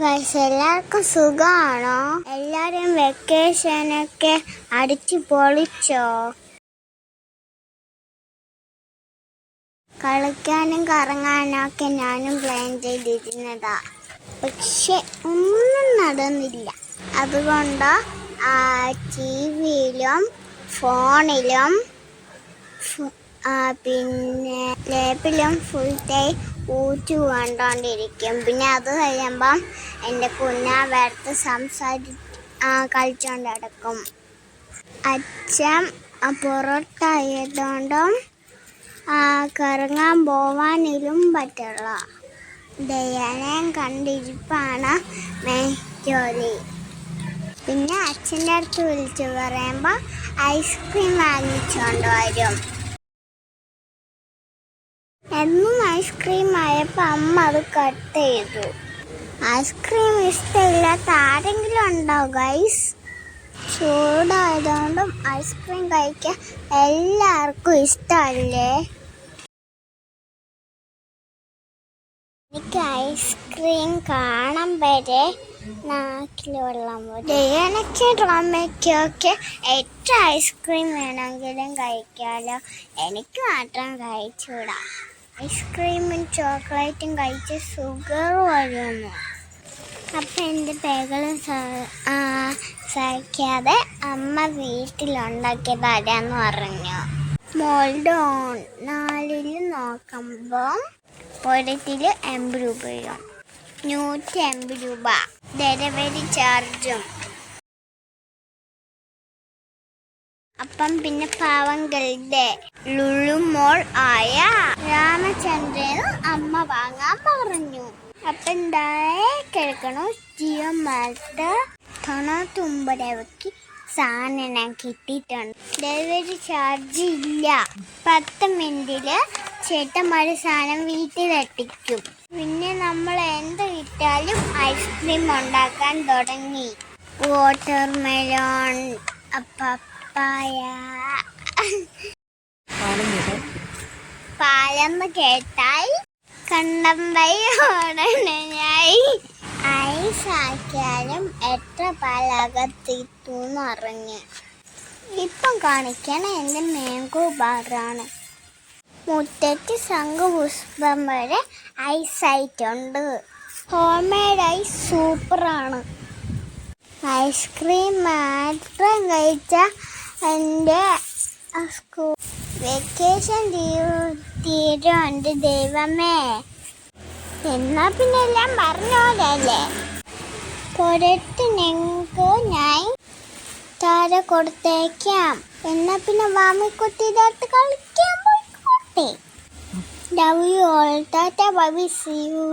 Guys എല്ലാവർക്കും സുഖമാണോ എല്ലാരും വെക്കേഷനൊക്കെ അടിച്ചു പൊളിച്ചോ? കളിക്കാനും കറങ്ങാനൊക്കെ ഞാനും പ്ലാൻ ചെയ്തിരുന്നതാ. പക്ഷെ ഒന്നും നടന്നില്ല. അതുകൊണ്ട് ടി വിയിലും ഫോണിലും പിന്നെ ലാപ്പിലും ഫുൾ ടൈം ഊറ്റു കൊണ്ടോണ്ടിരിക്കും. പിന്നെ അത് കഴിയുമ്പം എന്റെ കുഞ്ഞാ വേർത്ത് സംസാരി കളിച്ചോണ്ട് കിടക്കും അച്ഛൻ പുറത്തായതുകൊണ്ടും കറങ്ങാൻ പോവാനിലും പറ്റുള്ള ദയാനയം കണ്ടിരിപ്പാണ് മെയിൻ ജോലി പിന്നെ അച്ഛന്റെ അടുത്ത് വിളിച്ചു പറയുമ്പോൾ ഐസ്ക്രീം വാങ്ങിച്ചുകൊണ്ട് വരും. എന്നും ഐസ്ക്രീം ആയപ്പോൾ അമ്മ അത് കട്ട് ചെയ്തു. ഐസ്ക്രീം ഇഷ്ടമില്ലാത്ത ആരെങ്കിലും ഉണ്ടാവും ഗൈസ് ചൂടായതുകൊണ്ടും ഐസ്ക്രീം കഴിക്കാൻ എല്ലാവർക്കും ഇഷ്ടമല്ലേ? എനിക്ക് ഐസ്ക്രീം കാണാൻ വരെ നാക്കിൽ വെള്ളം എനിക്ക് ഡ്രമ്മയ്ക്കൊക്കെ എത്ര ഐസ്ക്രീം വേണമെങ്കിലും കഴിക്കാമല്ലോ എനിക്ക് മാത്രം കഴിച്ചൂടാ ഐസ്ക്രീമും ചോക്ലേറ്റും കഴിച്ച് ഷുഗർ വരുന്നു അപ്പം എന്റെ പേകളും സഹിക്കാതെ അമ്മ വീട്ടിലുണ്ടാക്കി തരാന്ന് പറഞ്ഞു മോൾഡോൺ നാലിൽ നോക്കുമ്പോൾ ഒരിടത്തിൽ എൺപത് രൂപയും നൂറ്റി എൺപത് രൂപ ഡെലിവറി ചാർജും അപ്പം പിന്നെ പാവങ്ങളുടെ ലുളുമോൾ ആയ രാമചന്ദ്രൻ അമ്മ വാങ്ങാൻ പറഞ്ഞു. അപ്പം എന്തായ കിടക്കണു ജിയോ മാർട്ട് തൊണ്ണൂറ്റൊമ്പത് സാധനം കിട്ടിയിട്ടുണ്ട്. ഡെലിവറി ചാർജ് ഇല്ല. പത്ത് മിനിറ്റിൽ ചേട്ടന്മാർ സാധനം വീട്ടിലെത്തിക്കും പിന്നെ നമ്മൾ എന്ത് കിട്ടാലും ഐസ്ക്രീം ഉണ്ടാക്കാൻ തുടങ്ങി. വാട്ടർ മെലോൺ പപ്പായ പാലെന്ന് കേട്ടാൽ കണ്ടമ്പൈ ഓടണയായി ഐസ് ആക്കിയാലും എത്ര പാലകത്തിട്ടു അറിഞ്ഞ്. ഇപ്പം കാണിക്കണ എന്റെ മാംഗോ ബാറാണ്. മുറ്റത്ത് ശംഖുപുഷ്പം വരെ ഐസ് ആയിട്ടുണ്ട് ഹോം മെയ്ഡ് ഐസ് സൂപ്പറാണ്. ഐസ്ക്രീം മാത്രം കഴിച്ച എന്റെ സ്കൂൾ വെക്കേഷൻ തീരുണ്ട് ദൈവമേ. എന്നാ പിന്നെ എല്ലാം പറഞ്ഞോലല്ലേ പുരട്ട് നിങ്ങൾക്ക് ഞാൻ താര കൊടുത്തേക്കാം. എന്നാ പിന്നെ വാമിക്കുട്ടിയുടെ കളിക്കാൻ പോയിക്കോട്ടെ. Love you all tata bye see you